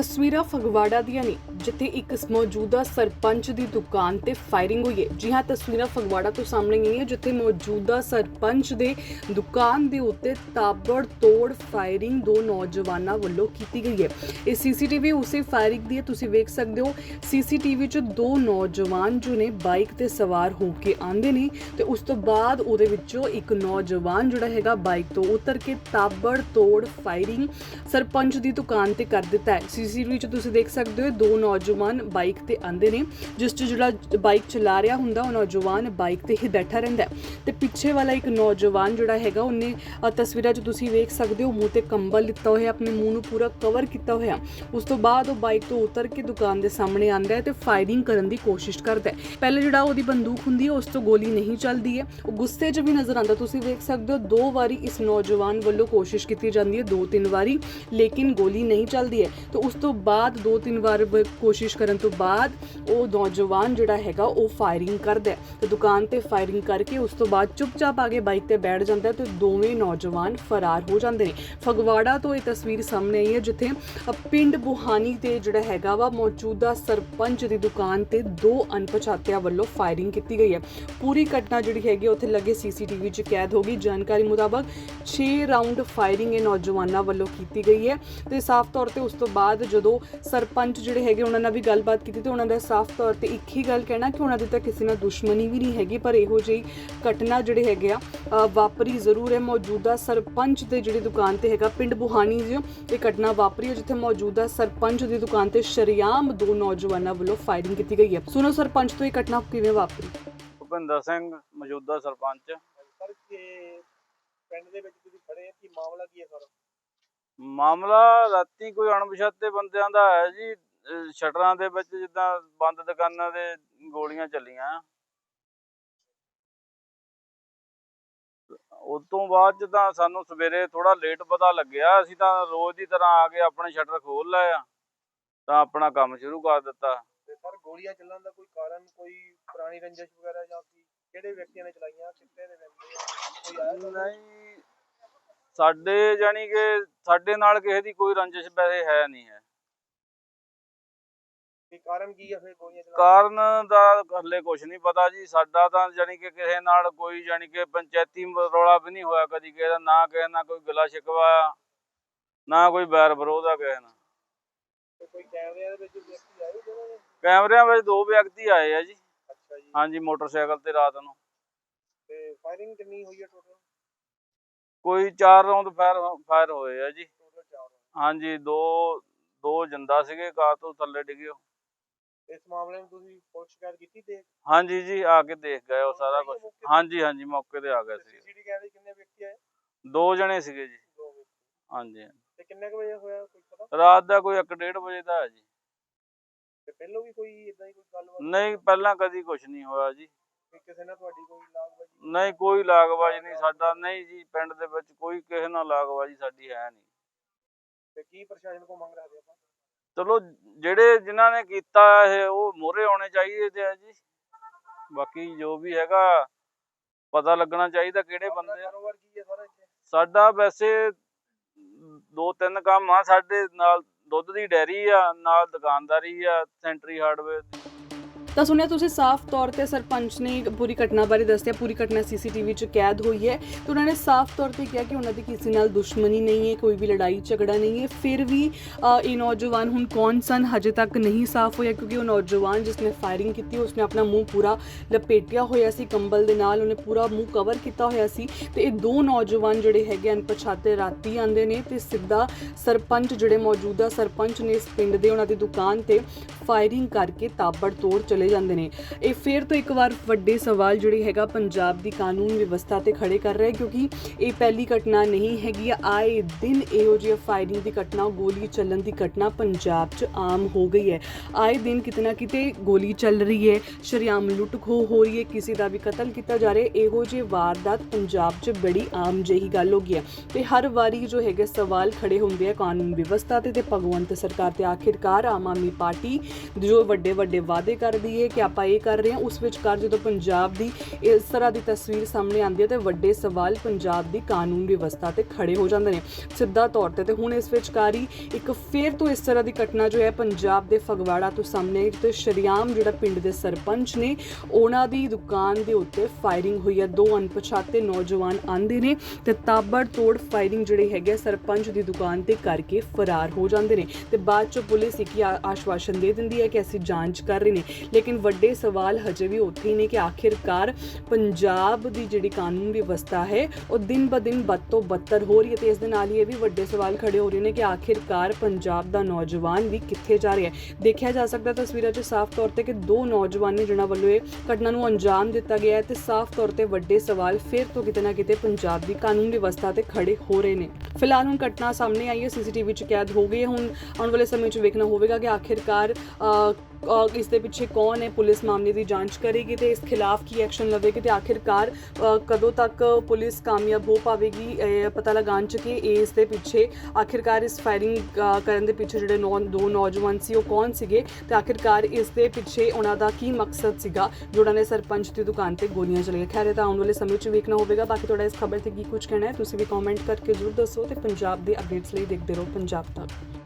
the ਤਸਵੀਰਾਂ ਫਗਵਾੜਾ ਦੀਆਂ ਨੇ, ਜਿੱਥੇ ਇੱਕ ਮੌਜੂਦਾ ਸਰਪੰਚ ਦੀ ਦੁਕਾਨ ਤੇ ਫਾਇਰਿੰਗ ਹੋਈ ਹੈ। ਜੀ ਹਾਂ, ਤਸਵੀਰਾਂ ਫਗਵਾੜਾ ਤੋਂ ਸਾਹਮਣੇ ਆਈਆਂ ਜਿੱਥੇ ਮੌਜੂਦਾ ਸਰਪੰਚ ਦੇ ਦੁਕਾਨ ਦੇ ਉੱਤੇ ਤਾਬੜ ਤੋੜ ਫਾਇਰਿੰਗ ਦੋ ਨੌਜਵਾਨਾਂ ਵੱਲੋਂ ਕੀਤੀ ਗਈ ਹੈ। ਇਹ ਸੀਸੀਟੀਵੀ ਉਸੇ ਫਾਇਰਿੰਗ ਦੀ ਹੈ, ਤੁਸੀਂ ਵੇਖ ਸਕਦੇ ਹੋ। ਸੀਸੀਟੀਵੀ 'ਚ ਦੋ ਨੌਜਵਾਨ ਜੋ ਨੇ, ਬਾਈਕ ਤੇ ਸਵਾਰ ਹੋ ਕੇ ਆਂਦੇ ਨੇ ਤੇ ਉਸ ਤੋਂ ਬਾਅਦ ਉਹਦੇ ਵਿੱਚੋਂ ਇੱਕ ਨੌਜਵਾਨ ਜਿਹੜਾ ਹੈਗਾ, ਬਾਈਕ ਤੋਂ ਉਤਰ ਕੇ ਤਾਬੜ ਤੋੜ ਫਾਇਰਿੰਗ ਸਰਪੰਚ ਦੀ ਦੁਕਾਨ ਤੇ ਕਰ ਦਿੱਤਾ ਹੈ। ਸੀਸੀਟੀਵੀ 'ਚ ਤੁਸੀਂ ਦੇਖ ਸਕਦੇ ਹੋ ਦੋ ਨੌਜਵਾਨ ਬਾਈਕ ਤੇ ਆਂਦੇ ਨੇ। ਜਿਸ 'ਚ ਜਿਹੜਾ ਬਾਈਕ ਚਲਾ ਰਿਹਾ ਹੁੰਦਾ, ਉਹ ਨੌਜਵਾਨ ਬਾਈਕ ਤੇ ਹੀ ਬੈਠਾ ਰਹਿੰਦਾ ਹੈ। ਤੇ ਪਿੱਛੇ ਵਾਲਾ ਇੱਕ ਨੌਜਵਾਨ ਜਿਹੜਾ ਹੈਗਾ, ਉਹਨੇ ਤਸਵੀਰਾਂ 'ਚ ਤੁਸੀਂ ਵੇਖ ਸਕਦੇ ਹੋ, ਮੂੰਹ ਤੇ ਕੰਬਲ ਲਿੱਤਾ ਹੋਇਆ, ਆਪਣੇ ਮੂੰਹ ਨੂੰ ਪੂਰਾ ਕਵਰ ਕੀਤਾ ਹੋਇਆ। ਉਸ ਤੋਂ ਬਾਅਦ ਉਹ ਬਾਈਕ ਤੋਂ ਉਤਰ ਕੇ ਦੁਕਾਨ ਦੇ ਸਾਹਮਣੇ ਆਂਦਾ ਹੈ ਤੇ ਫਾਇਰਿੰਗ ਕਰਨ ਦੀ ਕੋਸ਼ਿਸ਼ ਕਰਦਾ ਹੈ। ਪਹਿਲੇ ਜਿਹੜਾ ਉਹਦੀ ਬੰਦੂਕ ਹੁੰਦੀ ਹੈ, ਉਸ ਤੋਂ ਗੋਲੀ ਨਹੀਂ ਚੱਲਦੀ ਹੈ। ਉਹ ਗੁੱਸੇ 'ਚ ਵੀ ਨਜ਼ਰ ਆਉਂਦਾ, ਤੁਸੀਂ ਵੇਖ ਸਕਦੇ ਹੋ, ਦੋ ਵਾਰੀ ਇਸ ਨੌਜਵਾਨ ਵੱਲੋਂ ਕੋਸ਼ਿਸ਼ ਕੀਤੀ ਜਾਂਦੀ ਹੈ, ਦੋ ਤਿੰਨ ਵਾਰੀ, ਲੇਕਿਨ ਗੋਲੀ ਨਹੀਂ ਚੱਲਦੀ ਹੈ। ਤੇ ਉਸ ਤੋਂ ਬਾਅਦ ਦੋ ਤਿੰਨ ਵਾਰ ਬ- ਕੋਸ਼ਿਸ਼ ਕਰਨ ਤੋਂ ਬਾਅਦ ਉਹ ਨੌਜਵਾਨ ਜਿਹੜਾ ਹੈਗਾ ਉਹ ਫਾਇਰਿੰਗ ਕਰਦਾ ਹੈ। ਤੇ ਦੁਕਾਨ ਤੇ ਫਾਇਰਿੰਗ ਕਰਕੇ ਉਸ ਤੋਂ ਬਾਅਦ ਚੁੱਪਚਾਪ ਆ ਕੇ ਬਾਈਕ ਤੇ ਬੈਠ ਜਾਂਦਾ ਹੈ ਤੇ ਦੋਵੇਂ ਨੌਜਵਾਨ ਫਰਾਰ ਹੋ ਜਾਂਦੇ ਨੇ। ਫਗਵਾੜਾ ਤੋਂ ਇਹ ਤਸਵੀਰ ਸਾਹਮਣੇ ਆਈ ਹੈ ਜਿੱਥੇ ਅ, ਪਿੰਡ ਬੁਹਾਨੀ ਤੇ ਜਿਹੜਾ ਹੈਗਾ ਵਾ ਮੌਜੂਦਾ ਸਰਪੰਚ ਦੀ ਦੁਕਾਨ ਤੇ ਦੋ ਅਣਪਛਾਤਿਆਂ ਵੱਲੋਂ ਫਾਇਰਿੰਗ ਕੀਤੀ ਗਈ ਹੈ। ਪੂਰੀ ਘਟਨਾ ਜਿਹੜੀ ਹੈਗੀ ਹੈ ਉੱਥੇ ਲੱਗੇ ਸੀਸੀਟੀਵੀ 'ਚ ਕੈਦ ਹੋ ਗਈ। ਜਾਣਕਾਰੀ ਮੁਤਾਬਕ 6 ਰਾਉਂਡ ਫਾਇਰਿੰਗ ਇਹ ਨੌਜਵਾਨਾਂ ਵੱਲੋਂ ਕੀਤੀ ਗਈ ਹੈ। ਤੇ ਸਾਫ਼ ਤੌਰ ਤੇ ਉਸ ਤੋਂ ਬਾਅਦ ਜਦੋਂ ਸਰਪੰਚ ਜਿਹੜੇ ਹੈਗੇ ਉਹਨਾਂ ਨਾਲ ਵੀ ਗੱਲਬਾਤ ਕੀਤੀ ਤੇ ਉਹਨਾਂ ਦਾ ਸਾਫ਼ ਤੌਰ ਤੇ ਇੱਕ ਹੀ ਗੱਲ ਕਹਿਣਾ ਕਿ ਉਹਨਾਂ ਦੀ ਤਾਂ ਕਿਸੇ ਨਾਲ ਦੁਸ਼ਮਣੀ ਵੀ ਨਹੀਂ ਹੈਗੀ ਪਰ ਇਹੋ ਜਿਹੀ ਘਟਨਾ ਜਿਹੜੇ ਹੈਗੇ ਆ ਵਾਪਰੀ ਜ਼ਰੂਰ ਹੈ। ਮੌਜੂਦਾ ਸਰਪੰਚ ਦੇ ਜਿਹੜੀ ਦੁਕਾਨ ਤੇ ਹੈਗਾ ਪਿੰਡ ਬੁਹਾਨੀ ਜੀ ਇਹ ਘਟਨਾ ਵਾਪਰੀ ਹੈ ਜਿੱਥੇ ਮੌਜੂਦਾ ਸਰਪੰਚ ਦੀ ਦੁਕਾਨ ਤੇ ਸ਼ਰੇਆਮ ਦੋ ਨੌਜਵਾਨਾਂ ਵੱਲੋਂ ਫਾਇਰਿੰਗ ਕੀਤੀ ਗਈ ਹੈ। ਸੁਣੋ ਸਰਪੰਚ ਤੋਂ ਇਹ ਘਟਨਾ ਕਿਵੇਂ ਵਾਪਰੀ? ਭੁਪਿੰਦਰ ਸਿੰਘ ਮੌਜੂਦਾ ਸਰਪੰਚ। ਸਰ ਕਿ ਪਿੰਡ ਦੇ ਵਿੱਚ ਤੁਸੀਂ ਖੜੇ ਆ ਕੀ ਮਾਮਲਾ ਕੀ ਹੈ ਸਰ? ਮਾਮਲਾ ਰਾਤੀ ਕੋਈ ਅਣਪਛਾਤੇ ਬੰਦਿਆਂ ਦਾ ਹੈ ਜੀ ਅਹ ਸ਼ਟਰਾਂ ਦੇ ਵਿੱਚ ਜਿੱਦਾਂ ਬੰਦ ਦੁਕਾਨਾਂ ਦੇ ਗੋਲੀਆਂ ਚੱਲੀਆਂ। ਉਸ ਤੋਂ ਬਾਅਦ ਜਦੋਂ ਸਾਨੂੰ ਸਵੇਰੇ ਥੋੜਾ ਲੇਟ ਪਤਾ ਲੱਗਿਆ ਅਸੀਂ ਤਾਂ ਰੋਜ਼ ਦੀ ਤਰ੍ਹਾਂ ਆ ਕੇ ਆਪਣੇ ਸ਼ਟਰ ਖੋਲ ਲਏ ਆ ਤਾਂ ਆਪਣਾ ਕੰਮ ਸ਼ੁਰੂ ਕਰ ਦਿੱਤਾ। ਤੇ ਸਰ ਗੋਲੀਆਂ ਚੱਲਣ ਦਾ ਕੋਈ ਕਾਰਨ ਕੋਈ ਪੁਰਾਣੀ ਰੰਜਿਸ਼ ਵਗੈਰਾ ਜਾਂ ਕੀ? ਕਿਹੜੇ ਵਿਅਕਤੀਆਂ ਨੇ ਚਲਾਈਆਂ? ਕਿੱਥੇ ਦੇ ਰਹਿੰਦੇ ਆ? ਕੋਈ ਆਇਆ ਸਰ ਨਹੀਂ ਸਾਡੇ ਜਾਨੀ ਕਿ ਸਾਡੇ ਨਾਲ ਕਿਸੇ ਦੀ ਕੋਈ ਰੰਜਿਸ਼ ਵੈਸੇ ਹੈ ਨਹੀਂ ਹੈ। ਕੀ ਕਾਰਨ ਕੀ ਆ ਫਿਰ ਗੋਲੀਆਂ ਚਲਾਉਣ ਕਾਰਨ ਦਾ ਹਲੇ ਕੁਝ ਨਹੀਂ ਪਤਾ ਜੀ। ਸਾਡਾ ਤਾਂ ਜਾਨੀ ਕਿ ਕਿਸੇ ਨਾਲ ਕੋਈ ਜਾਨੀ ਕਿ ਪੰਚਾਇਤੀ ਰੌਲਾ ਵੀ ਨਹੀਂ ਹੋਇਆ ਕਦੀ ਕਿਸੇ ਦਾ ਨਾ ਕਿਸੇ ਨਾਲ ਕੋਈ ਗਿਲਾ ਸ਼ਿਕਵਾ ਨਾ ਕੋਈ ਬੈਰ ਵਿਰੋਧ ਆ ਕਿਸੇ ਨਾਲ। ਤੇ ਕੋਈ ਕੈਮਰਿਆਂ ਦੇ ਵਿੱਚ ਵਿਅਕਤੀ ਆਏ ਜਿਹਨਾਂ ਨੇ ਕੈਮਰਿਆਂ ਵਿੱਚ ਦੋ ਵਿਅਕਤੀ ਆਏ ਆ ਜੀ। ਅੱਛਾ ਜੀ। ਹਾਂਜੀ ਮੋਟਰਸਾਈਕਲ ਤੇ ਰਾਤ ਨੂੰ। ਤੇ ਫਾਇਰਿੰਗ ਕਿੰਨੀ ਹੋਈ ਹੈ ਟੋਟਲ ਕੋਈ ਚਾਰ ਰੌਂਦ ਫਾਇਰ ਫਾਇਰ ਹੋਏ ਆ ਜੀ। ਹਾਂਜੀ ਦੋ ਦੋ ਜਿੰਦਾ ਸੀਗੇ ਕਾਰ ਤੋਂ ਥੱਲੇ ਡਿੱਗੇ। ਇਸ ਮਾਮਲੇ ਨੂੰ ਤੁਸੀਂ ਪੁਲਿਸ ਸ਼ਿਕਾਇਤ ਕੀਤੀ ਤੇ ਹਾਂਜੀ ਜੀ ਆ ਕੇ ਦੇਖ ਗਏ ਉਹ ਸਾਰਾ ਕੁਝ ਹਾਂਜੀ ਹਾਂਜੀ ਮੌਕੇ ਤੇ ਆ ਗਏ ਸੀ ਸੀਸੀਟੀ ਕੈਮਰੇ 'ਚ ਕਿੰਨੇ ਵਿਅਕਤੀ ਆਏ? ਦੋ ਜਣੇ ਸੀਗੇ ਜੀ। ਦੋ ਹਾਂਜੀ। ਤੇ ਕਿੰਨੇ ਵਜੇ ਹੋਇਆ ਕੁਝ ਪਤਾ? ਰਾਤ ਦਾ ਕੋਈ 1:30 ਵਜੇ ਦਾ ਹੈ ਜੀ। ਤੇ ਪਹਿਲਾਂ ਵੀ ਕੋਈ ਇਦਾਂ ਹੀ ਕੋਈ ਗੱਲਬਾਤ? ਨਹੀਂ ਪਹਿਲਾਂ ਕਦੀ ਕੁਝ ਨਹੀਂ ਹੋਇਆ ਜੀ। ਕਿਸੇ ਨਾਲ ਤੁਹਾਡੀ ਕੋਈ ਲਾਗਬਾਜੀ ਨਹੀਂ ਕੋਈ ਲਾਗਬਾਜੀ ਨਹੀਂ ਸਾਡਾ ਨਹੀਂ ਜੀ ਪਿੰਡ ਦੇ ਵਿੱਚ ਕੋਈ ਕਿਸੇ ਨਾਲ ਲਾਗਬਾਜੀ ਸਾਡੀ ਹੈ ਨਹੀਂ। ਤੇ ਕੀ ਪ੍ਰਸ਼ਾਸਨ ਕੋ ਮੰਗ ਰਹੇ ਆਪਾਂ? ਚਲੋ ਜਿਹੜੇ ਜਿਨ੍ਹਾਂ ਨੇ ਕੀਤਾ ਇਹ ਉਹ ਮੋਹਰੇ ਆਉਣੇ ਚਾਹੀਦੇ ਤੇ ਆ ਜੀ। ਬਾਕੀ ਜੋ ਵੀ ਹੈਗਾ ਪਤਾ ਲੱਗਣਾ ਚਾਹੀਦਾ ਕਿਹੜੇ ਬੰਦੇ ਆ। ਕਾਰੋਬਾਰ ਕੀ ਹੈ ਸਾਰਾ ਇੱਥੇ? ਸਾਡਾ ਵੈਸੇ ਦੋ ਤਿੰਨ ਕੰਮ ਆ ਸਾਡੇ ਨਾਲ ਦੁੱਧ ਦੀ ਡੈਰੀ ਆ ਨਾਲ ਦੁਕਾਨਦਾਰੀ ਆ ਸੈਂਟਰੀ ਹਾਰਡਵੇਅਰ ਦੀ। ਤਾਂ ਸੁਣਿਆ ਤੁਸੀਂ ਸਾਫ਼ ਤੌਰ ਤੇ ਸਰਪੰਚ ਨੇ ਪੂਰੀ ਘਟਨਾ ਬਾਰੇ ਦੱਸਿਆ, ਪੂਰੀ ਘਟਨਾ ਸੀਸੀਟੀਵੀ 'ਚ ਕੈਦ ਹੋਈ ਹੈ ਤੇ ਉਹਨਾਂ ਨੇ ਸਾਫ਼ ਤੌਰ ਤੇ ਕਿਹਾ ਕਿ ਉਹਨਾਂ ਦੀ ਕਿਸੇ ਨਾਲ ਦੁਸ਼ਮਣੀ ਨਹੀਂ ਹੈ, ਕੋਈ ਵੀ ਲੜਾਈ ਝਗੜਾ ਨਹੀਂ ਹੈ। ਫਿਰ ਵੀ ਇਹ ਨੌਜਵਾਨ ਹੁਣ ਕੌਣ ਸਨ? ਹਜੇ ਤੱਕ ਨਹੀਂ ਸਾਫ਼ ਹੋਇਆ ਕਿਉਂਕਿ ਉਹ ਨੌਜਵਾਨ ਜਿਸ ਨੇ ਫਾਇਰਿੰਗ ਕੀਤੀ, ਉਸਨੇ ਆਪਣਾ ਮੂੰਹ ਪੂਰਾ ਲਪੇਟਿਆ ਹੋਇਆ ਸੀ, ਕੰਬਲ ਦੇ ਨਾਲ ਉਹਨੇ ਪੂਰਾ ਮੂੰਹ ਕਵਰ ਕੀਤਾ ਹੋਇਆ ਸੀ ਤੇ ਇਹ ਦੋ ਨੌਜਵਾਨ ਜਿਹੜੇ ਹੈਗੇ ਅਣਪਛਾਤੇ ਰਾਤੀ ਆਂਦੇ ਨੇ ਤੇ ਸਿੱਧਾ ਸਰਪੰਚ ਜਿਹੜੇ ਮੌਜੂਦਾ ਸਰਪੰਚ ਨੇ ਇਸ ਪਿੰਡ ਦੇ ਉਹਨਾਂ ਦੀ ਦੁਕਾਨ ਤੇ ਫਾਇਰਿੰਗ ਕਰਕੇ ਤਾਬੜ ਤੋੜ ਚਲੇ ਜਾਂਦੇ ਨੇ। ਇਹ ਫਿਰ ਤੋਂ ਇੱਕ ਵਾਰ ਵੱਡੇ ਸਵਾਲ ਜਿਹੜੇ ਹੈਗਾ ਪੰਜਾਬ ਦੀ ਕਾਨੂੰਨ ਵਿਵਸਥਾ ਤੇ ਖੜੇ ਕਰ ਰਿਹਾ ਕਿਉਂਕਿ ਇਹ ਪਹਿਲੀ ਘਟਨਾ ਨਹੀਂ ਹੈਗੀ। ਆਏ ਦਿਨ ਇਹੋ ਜਿਹੀ ਫਾਇਰਿੰਗ ਦੀ ਘਟਨਾ, ਗੋਲੀ ਚੱਲਣ ਦੀ ਘਟਨਾ ਪੰਜਾਬ 'ਚ ਆਮ ਹੋ ਗਈ ਹੈ। ਆਏ ਦਿਨ ਕਿਤੇ ਨਾ ਕਿਤੇ ਗੋਲੀ ਚੱਲ ਰਹੀ ਹੈ, ਸ਼ਰੇਆਮ ਲੁੱਟ ਖੋਹ ਹੋ ਰਹੀ ਹੈ, ਕਿਸੇ ਦਾ ਵੀ ਕਤਲ ਕੀਤਾ ਜਾ ਰਿਹਾ ਇਹੋ ਜਿਹੇ ਵਾਰਦਾਤ ਪੰਜਾਬ 'ਚ ਬੜੀ ਆਮ ਜਿਹੀ ਗੱਲ ਹੋ ਗਈ ਹੈ ਤੇ ਹਰ ਵਾਰੀ ਜੋ ਹੈਗੇ ਸਵਾਲ ਖੜੇ ਹੁੰਦੇ ਆ ਕਾਨੂੰਨ ਵਿਵਸਥਾ ਤੇ ਤੇ ਭਗਵੰਤ ਸਰਕਾਰ ਤੇ। ਆਖਿਰਕਾਰ ਆਮ ਆਦਮੀ ਪਾਰਟੀ ਜੋ ਵੱਡੇ ਵੱਡੇ ਵਾਅਦੇ ਕਰਦੀ ਹੈ ਕਿ ਆਪਾਂ ਇਹ ਕਰ ਰਹੇ ਹਾਂ, ਉਸ ਵਿਚਕਾਰ ਜਦੋਂ ਪੰਜਾਬ ਦੀ ਇਸ ਤਰ੍ਹਾਂ ਦੀ ਤਸਵੀਰ ਸਾਹਮਣੇ ਆਉਂਦੀ ਹੈ ਤੇ ਵੱਡੇ ਸਵਾਲ ਪੰਜਾਬ ਦੀ ਕਾਨੂੰਨ ਵਿਵਸਥਾ ਤੇ ਖੜੇ ਹੋ ਜਾਂਦੇ ਨੇ। ਸਿੱਧਾ ਤੌਰ ਤੇ ਤੇ ਹੁਣ ਇਸ ਵਿਚਕਾਰ ਹੀ ਇੱਕ ਫੇਰ ਤੋਂ ਇਸ ਤਰ੍ਹਾਂ ਦੀ ਘਟਨਾ ਜੋ ਹੈ ਪੰਜਾਬ ਦੇ ਫਗਵਾੜਾ ਤੋਂ ਸਾਹਮਣੇ ਆਈ, ਜਿੱਥੇ ਸ਼ਰੀਆਮ ਜਿਹੜਾ ਪਿੰਡ ਦੇ ਸਰਪੰਚ ਨੇ, ਉਹਨਾਂ ਦੀ ਦੁਕਾਨ ਦੇ ਉੱਤੇ ਫਾਇਰਿੰਗ ਹੋਈ ਹੈ। ਦੋ ਅਣਪਛਾਤੇ ਨੌਜਵਾਨ ਆਂਦੇ ਨੇ ਤੇ ਤਾਬੜ ਤੋੜ ਫਾਇਰਿੰਗ ਜਿਹੜੇ ਹੈਗੇ ਹੈ ਸਰਪੰਚ ਦੀ ਦੁਕਾਨ ਤੇ ਕਰਕੇ ਫਰਾਰ ਹੋ ਜਾਂਦੇ ਨੇ। ਤੇ ਬਾਅਦ ਚ ਪੁਲਿਸ ਇੱਕ ਹੀ ਆਸ਼ਵਾਸਨ ਦੇ ਦਿੰਦੀ ਹੈ ਕਿ ਅਸੀਂ ਜਾਂਚ ਕਰ ਰਹੇ ਨੇ। ਲੇਕਿਨ ਵੱਡੇ ਸਵਾਲ ਹਜੇ ਵੀ ਉੱਥੇ ਨੇ ਕਿ ਆਖਿਰਕਾਰ ਪੰਜਾਬ ਦੀ ਜਿਹੜੀ ਕਾਨੂੰਨ ਵਿਵਸਥਾ ਹੈ, ਉਹ ਦਿਨ ਬ ਦਿਨ ਬਦ ਬੱਤਰ ਹੋ ਰਹੀ ਹੈ ਤੇ ਇਸ ਦੇ ਨਾਲ ਹੀ ਇਹ ਵੀ ਵੱਡੇ ਸਵਾਲ ਖੜੇ ਹੋ ਰਹੇ ਨੇ ਕਿ ਆਖਿਰਕਾਰ ਪੰਜਾਬ ਦਾ ਨੌਜਵਾਨ ਵੀ ਕਿੱਥੇ ਜਾ ਰਿਹਾ ਹੈ। ਦੇਖਿਆ ਜਾ ਸਕਦਾ ਤਸਵੀਰਾਂ 'ਚ ਸਾਫ਼ ਤੌਰ ਤੇ ਕਿ ਦੋ ਨੌਜਵਾਨ ਨੇ ਜਿਹਨਾਂ ਵੱਲੋਂ ਇਹ ਘਟਨਾ ਨੂੰ ਅੰਜਾਮ ਦਿੱਤਾ ਗਿਆ ਹੈ ਤੇ ਸਾਫ਼ ਤੌਰ ਤੇ ਵੱਡੇ ਸਵਾਲ ਫਿਰ ਤੋਂ ਕਿਤੇ ਨਾ ਕਿਤੇ ਪੰਜਾਬ ਦੀ ਕਾਨੂੰਨ ਵਿਵਸਥਾ ਤੇ ਖੜੇ ਹੋ ਰਹੇ ਨੇ। ਫਿਲਹਾਲ ਹੁਣ ਘਟਨਾ ਸਾਹਮਣੇ ਆਈ ਹੈ, ਸੀਸੀਟੀਵੀ 'ਚ ਕੈਦ ਹੋ ਗਈ ਹੈ ਹੁਣ। ਆਉਣ ਵਾਲੇ ਸਮੇਂ 'ਚ ਵੇਖਣਾ ਹੋਵੇਗਾ ਕਿ ਆਖਿਰਕਾਰ ਇਸ ਦੇ ਪਿੱਛੇ ਕੌਣ ਹੈ? ਪੁਲਿਸ ਮਾਮਲੇ ਦੀ ਜਾਂਚ ਕਰੇਗੀ ਤੇ ਇਸ ਖਿਲਾਫ ਕੀ ਐਕਸ਼ਨ ਲਵੇਗੀ ਤੇ ਆਖਿਰਕਾਰ ਕਦੋਂ ਤੱਕ ਪੁਲਿਸ ਕਾਮਯਾਬ ਹੋ ਪਾਵੇਗੀ ਪਤਾ ਲਗਾਉਣ ਚ ਕਿ ਇਸ ਦੇ ਪਿੱਛੇ ਆਖਿਰਕਾਰ ਇਸ ਫਾਇਰਿੰਗ ਕਰਨ ਦੇ ਪਿੱਛੇ ਜਿਹੜੇ ਨੌ, ਦੋ ਨੌਜਵਾਨ ਸੀ, ਉਹ ਕੌਣ ਸੀਗੇ? ਤੇ ਆਖਿਰਕਾਰ ਇਸ ਦੇ ਪਿੱਛੇ ਉਹਨਾਂ ਦਾ ਕੀ ਮਕਸਦ ਸੀਗਾ? ਜੋ ਉਹਨਾਂ ਨੇ ਸਰਪੰਚ ਦੀ ਦੁਕਾਨ ਤੇ ਗੋਲੀਆਂ ਚਲਾਈਆਂ। ਖੈਰ, ਇਹ ਤਾਂ ਆਉਣ ਵਾਲੇ ਸਮੇਂ 'ਚ ਵੇਖਣਾ ਹੋਵੇਗਾ। ਬਾਕੀ ਤੁਹਾਡਾ ਇਸ ਖਬਰ ਤੇ ਕੀ ਕੁਝ ਕਹਿਣਾ ਹੈ, ਤੁਸੀਂ ਵੀ ਕਮੈਂਟ ਕਰਕੇ ਜ਼ਰੂਰ ਦੱਸੋ ਤੇ ਪੰਜਾਬ ਦੇ ਅਪਡੇਟਸ ਲਈ ਦੇਖਦੇ ਰਹੋ ਪੰਜਾਬ ਤੱਕ।